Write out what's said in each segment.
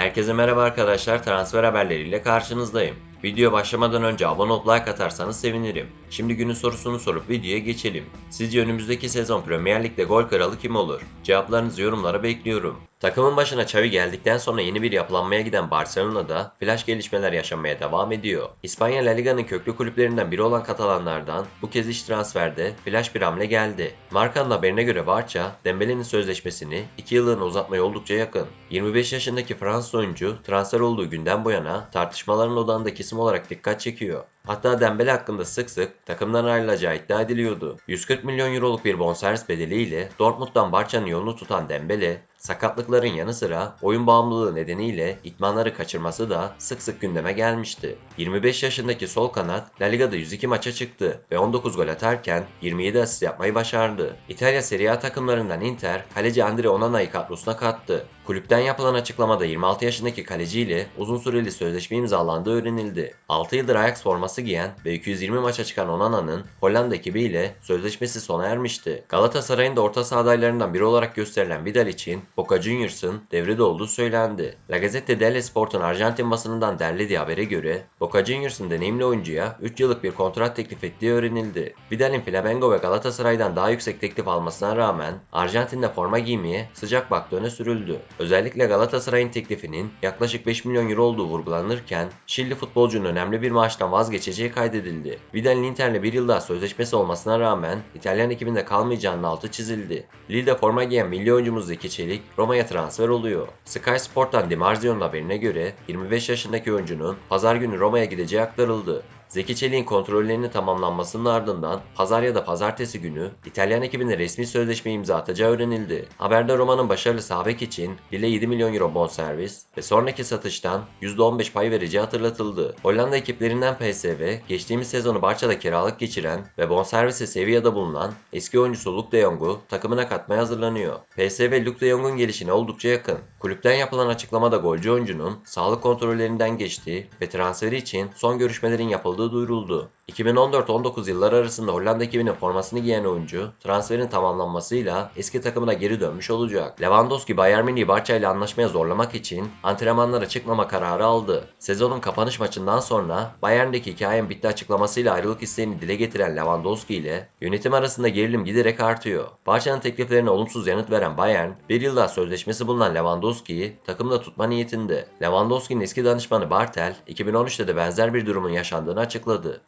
Herkese merhaba arkadaşlar, transfer haberleriyle karşınızdayım. Video başlamadan önce abone olup like atarsanız sevinirim. Şimdi günün sorusunu sorup videoya geçelim. Sizce önümüzdeki sezon Premier Lig'de gol kralı kim olur? Cevaplarınızı yorumlara bekliyorum. Takımın başına Xavi geldikten sonra yeni bir yapılanmaya giden Barcelona'da flash gelişmeler yaşanmaya devam ediyor. İspanya La Liga'nın köklü kulüplerinden biri olan Katalanlardan bu kez iş transferde flash bir hamle geldi. Markanın haberine göre Barça, Dembele'nin sözleşmesini 2 yıllığına uzatmaya oldukça yakın. 25 yaşındaki Fransız oyuncu transfer olduğu günden bu yana tartışmaların odağındaki isim olarak dikkat çekiyor. Hatta Dembele hakkında sık sık takımdan ayrılacağı iddia ediliyordu. 140 milyon euroluk bir bonservis bedeliyle Dortmund'dan Barça'nın yolunu tutan Dembele, sakatlıkların yanı sıra oyun bağımlılığı nedeniyle itmanları kaçırması da sık sık gündeme gelmişti. 25 yaşındaki sol kanat La Liga'da 102 maça çıktı ve 19 gol atarken 27 asist yapmayı başardı. İtalya Serie A takımlarından Inter, kaleci Andre Onana'yı kadrosuna kattı. Kulüpten yapılan açıklamada 26 yaşındaki kaleciyle uzun süreli sözleşme imzalandığı öğrenildi. 6 yıldır Ajax forması giyen ve 220 maça çıkan Onana'nın Hollanda ekibiyle sözleşmesi sona ermişti. Galatasaray'ın da orta saha adaylarından biri olarak gösterilen Vidal için Boca Juniors'ın devrede olduğu söylendi. La Gazzetta dello Sport'un Arjantin basınından derlediği habere göre Boca Juniors'ın deneyimli oyuncuya 3 yıllık bir kontrat teklif ettiği öğrenildi. Vidal'in Flamengo ve Galatasaray'dan daha yüksek teklif almasına rağmen Arjantin'de forma giymeye sıcak baktığı öne sürüldü. Özellikle Galatasaray'ın teklifinin yaklaşık 5 milyon euro olduğu vurgulanırken Şili futbolcunun önemli bir maaştan vazgeçeceği kaydedildi. Vidal'in Inter'le bir yıl daha sözleşmesi olmasına rağmen İtalyan ekibinde kalmayacağının altı çizildi. Lille'de forma giyen milli oyuncumuz Zeki Çelik Roma'ya transfer oluyor. Sky Sport'tan Di Marzio'nun haberine göre 25 yaşındaki oyuncunun pazar günü Roma'ya gideceği aktarıldı. Zeki Çelik'in kontrollerinin tamamlanmasının ardından pazar ya da pazartesi günü İtalyan ekibine resmi sözleşme imza atacağı öğrenildi. Haberde Roma'nın başarılı sağ bek için Lille 7 milyon euro bonservis ve sonraki satıştan %15 pay vereceği hatırlatıldı. Hollanda ekiplerinden PSV, geçtiğimiz sezonu Barça'da kiralık geçiren ve bonservisi Sevilla'da bulunan eski oyuncusu Luke de Jong'u takımına katmaya hazırlanıyor. PSV Luke de Jong'un gelişine oldukça yakın. Kulüpten yapılan açıklamada golcü oyuncunun sağlık kontrollerinden geçtiği ve transferi için son görüşmelerin yapıldığı duyuruldu. 2014-19 yılları arasında Hollanda ekibinin formasını giyen oyuncu transferin tamamlanmasıyla eski takımına geri dönmüş olacak. Lewandowski Bayern Münih'i Barça ile anlaşmaya zorlamak için antrenmanlara çıkmama kararı aldı. Sezonun kapanış maçından sonra Bayern'deki hikayen bitti açıklamasıyla ayrılık isteğini dile getiren Lewandowski ile yönetim arasında gerilim giderek artıyor. Barça'nın tekliflerine olumsuz yanıt veren Bayern, bir yıl daha sözleşmesi bulunan Lewandowski'yi takımda tutma niyetinde. Lewandowski'nin eski danışmanı Bartel, 2013'te de benzer bir durumun yaşandığını açıkladı.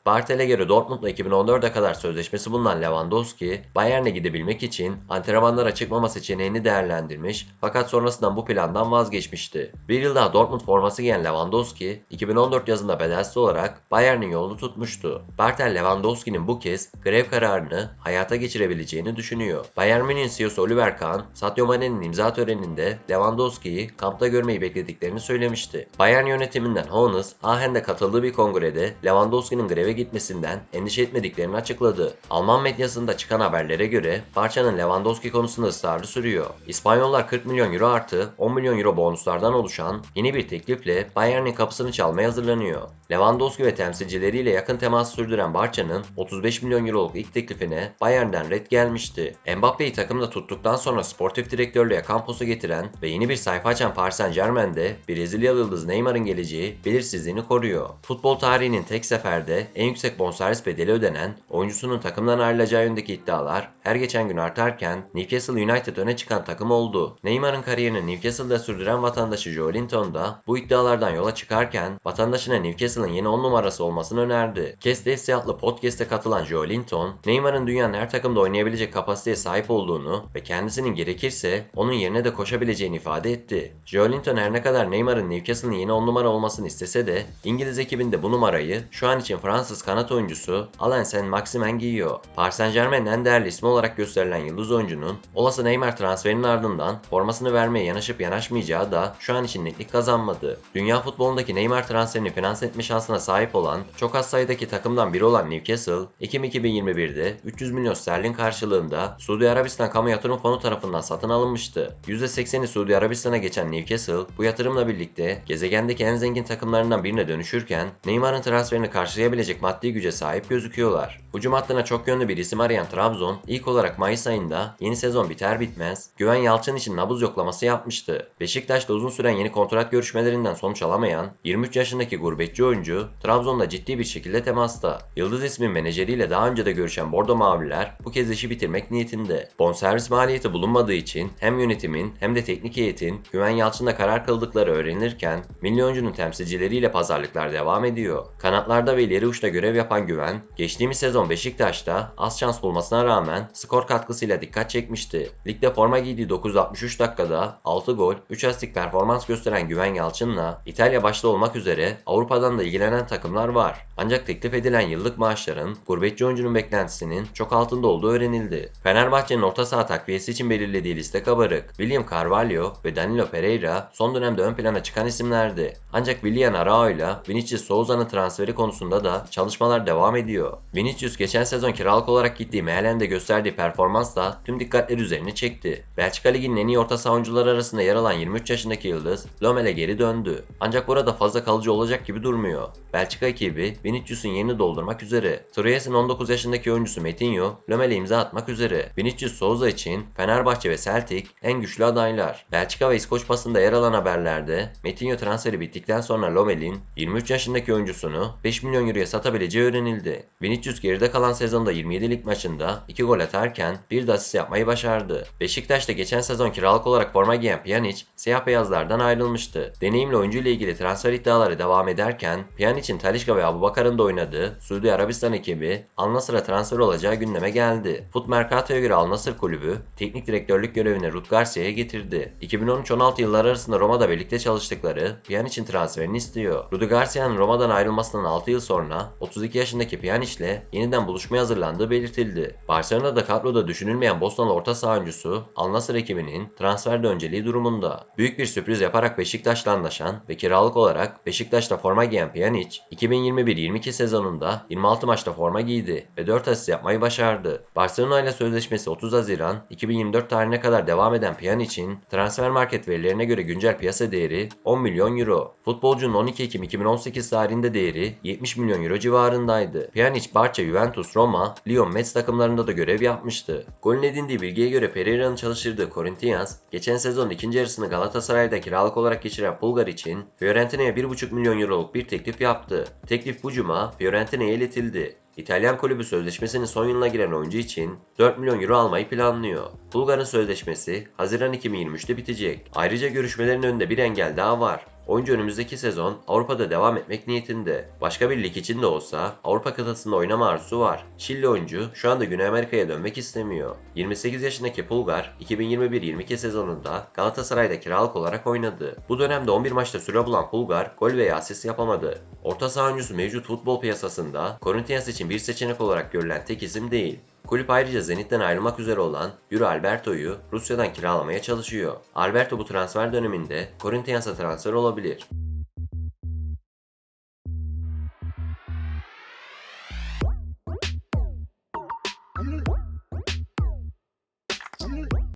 Bartel'e göre Dortmund'la 2014'e kadar sözleşmesi bulunan Lewandowski, Bayern'e gidebilmek için antrenmanlara çıkmama seçeneğini değerlendirmiş fakat sonrasında bu plandan vazgeçmişti. Bir yıl daha Dortmund forması giyen Lewandowski, 2014 yazında bedelsiz olarak Bayern'in yolunu tutmuştu. Bartel Lewandowski'nin bu kez grev kararını hayata geçirebileceğini düşünüyor. Bayern Münih'in CEO'su Oliver Kahn, Sadio Mane'nin imza töreninde Lewandowski'yi kampta görmeyi beklediklerini söylemişti. Bayern yönetiminden Hoeneß, Aachen'de katıldığı bir kongrede Lewandowski'nin greve gitmesinden endişe etmediklerini açıkladı. Alman medyasında çıkan haberlere göre Barça'nın Lewandowski konusunda ısrarı sürüyor. İspanyollar 40 milyon euro artı 10 milyon euro bonuslardan oluşan yeni bir teklifle Bayern'in kapısını çalmaya hazırlanıyor. Lewandowski ve temsilcileriyle yakın temas sürdüren Barça'nın 35 milyon euroluk ilk teklifine Bayern'den red gelmişti. Mbappe'yi takımda tuttuktan sonra sportif direktörlüğe kampusu getiren ve yeni bir sayfa açan Paris Saint Germain'de Brezilyalı yıldız Neymar'ın geleceği belirsizliğini koruyor. Futbol tarihinin tek seferde en yüksek bonservis bedeli ödenen oyuncusunun takımdan ayrılacağı yönündeki iddialar her geçen gün artarken Newcastle United öne çıkan takım oldu. Neymar'ın kariyerini Newcastle'da sürdüren vatandaşı Joe Linton da bu iddialardan yola çıkarken vatandaşına Newcastle'ın yeni 10 numarası olmasını önerdi. Kestes adlı podcast'e katılan Joe Linton, Neymar'ın dünyanın her takımda oynayabilecek kapasiteye sahip olduğunu ve kendisinin gerekirse onun yerine de koşabileceğini ifade etti. Joe Linton her ne kadar Neymar'ın Newcastle'ın yeni 10 numara olmasını istese de İngiliz ekibinde bu numarayı şu an için Fransız kanat oyuncusu Alain Saint-Maximin giyiyor. Paris Saint Germain'in en değerli ismi olarak gösterilen yıldız oyuncunun olası Neymar transferinin ardından formasını vermeye yanaşıp yanaşmayacağı da şu an için netlik kazanmadı. Dünya futbolundaki Neymar transferini finanse etme şansına sahip olan çok az sayıdaki takımdan biri olan Newcastle, Ekim 2021'de 300 milyon sterlin karşılığında Suudi Arabistan Kamu Yatırım Fonu tarafından satın alınmıştı. %80'i Suudi Arabistan'a geçen Newcastle bu yatırımla birlikte gezegendeki en zengin takımlarından birine dönüşürken Neymar'ın transferini karşılayabilecek maddi güce sahip gözüküyorlar. Hücum hattına çok yönlü bir isim arayan Trabzon, ilk olarak Mayıs ayında yeni sezon biter bitmez Güven Yalçın için nabız yoklaması yapmıştı. Beşiktaş'ta uzun süren yeni kontrat görüşmelerinden sonuç alamayan 23 yaşındaki gurbetçi oyuncu Trabzon'da ciddi bir şekilde temasta. Yıldız ismin menajeriyle daha önce de görüşen Bordo Mavililer bu kez işi bitirmek niyetinde. Bonservis maliyeti bulunmadığı için hem yönetimin hem de teknik heyetin Güven Yalçın'da karar kıldıkları öğrenilirken milli oyuncunun temsilcileriyle pazarlıklar devam ediyor. Kanatlarda ve ileri uçta görev yapan Güven, geçtiğimiz sezon Beşiktaş'ta az şans bulmasına rağmen skor katkısıyla dikkat çekmişti. Ligde forma giydiği 963 dakikada 6 gol, 3 asistik performans gösteren Güven Yalçın'la İtalya başta olmak üzere Avrupa'dan da ilgilenen takımlar var. Ancak teklif edilen yıllık maaşların gurbetçi oyuncunun beklentisinin çok altında olduğu öğrenildi. Fenerbahçe'nin orta saha takviyesi için belirlediği liste kabarık. William Carvalho ve Danilo Pereira son dönemde ön plana çıkan isimlerdi. Ancak Willian Arao ile Vinicius Souza'nın transferi konusunda da çalışmalar devam ediyor. Vinicius geçen sezon kiralık olarak gittiği Mehelen'de gösterdiği performansla tüm dikkatleri üzerine çekti. Belçika Ligi'nin en iyi orta saha oyuncuları arasında yer alan 23 yaşındaki Yıldız Lomel'e geri döndü. Ancak burada fazla kalıcı olacak gibi durmuyor. Belçika ekibi Vinicius'un yerini doldurmak üzere. Troyes'in 19 yaşındaki oyuncusu Metinho Lomel'e imza atmak üzere. Vinicius Souza için Fenerbahçe ve Celtic en güçlü adaylar. Belçika ve İskoç basında yer alan haberlerde Metinho transferi bittikten sonra Lomel'in 23 yaşındaki oyuncusunu 5 milyon euroya satabileceği öğrenildi. Vinicius geride kalan sezonda 27 lig maçında 2 gol atarken bir de asist yapmayı başardı. Beşiktaş'ta geçen sezon kiralık olarak forma giyen Pjanic siyah beyazlardan ayrılmıştı. Deneyimli oyuncu ile ilgili transfer iddiaları devam ederken Pjanic'in Talisca ve Abubakar'ın da oynadığı Suudi Arabistan ekibi Al Nassr'a transfer olacağı gündeme geldi. Foot Mercato'ya göre Al Nassr kulübü teknik direktörlük görevine Ruth Garcia'ya getirdi. 2013-16 yılları arasında Roma'da birlikte çalıştıkları Pjanic'in transferini istiyor. Rudi Garcia'nın Roma'dan ayrılmasından 6 yıl sonra 32 yaşındaki Pjanic ile yeniden buluşmaya hazırlandığı belirtildi. Barcelona'da kadroda düşünülmeyen Bosnalı orta saha oyuncusu Al Nassr ekibinin transferde önceliği durumunda. Büyük bir sürpriz yaparak Beşiktaş'la anlaşan ve kiralık olarak Beşiktaş'ta forma giyen Pjanic 2021-22 sezonunda 26 maçta forma giydi ve 4 asist yapmayı başardı. Barcelona ile sözleşmesi 30 Haziran 2024 tarihine kadar devam eden Pjanic'in transfer market verilerine göre güncel piyasa değeri 10 milyon euro. Futbolcunun 12 Ekim 2018 tarihinde değeri 70 milyon euro civarındaydı. Pjanic, Barça, Juventus, Roma, Lyon, Metz takımlarında da görev yapmıştı. Golün edindiği bilgiye göre Pereira'nın çalıştırdığı Corinthians, geçen sezon ikinci yarısını Galatasaray'da kiralık olarak geçiren Bulgar için Fiorentina'ya 1,5 milyon euroluk bir teklif yaptı. Teklif bu cuma Fiorentina'ya iletildi. İtalyan kulübü sözleşmesinin son yılına giren oyuncu için 4 milyon euro almayı planlıyor. Bulgar'ın sözleşmesi Haziran 2023'te bitecek. Ayrıca görüşmelerin önünde bir engel daha var. Oyuncu önümüzdeki sezon Avrupa'da devam etmek niyetinde. Başka bir lig için de olsa Avrupa kıtasında oynama arzusu var. Şili oyuncu şu anda Güney Amerika'ya dönmek istemiyor. 28 yaşındaki Bulgar 2021-22 sezonunda Galatasaray'da kiralık olarak oynadı. Bu dönemde 11 maçta süre bulan Bulgar gol veya asist yapamadı. Orta saha oyuncusu mevcut futbol piyasasında Corinthians için bir seçenek olarak görülen tek isim değil. Kulüp ayrıca Zenit'ten ayrılmak üzere olan Yuri Alberto'yu Rusya'dan kiralamaya çalışıyor. Alberto bu transfer döneminde Corinthians'a transfer olabilir.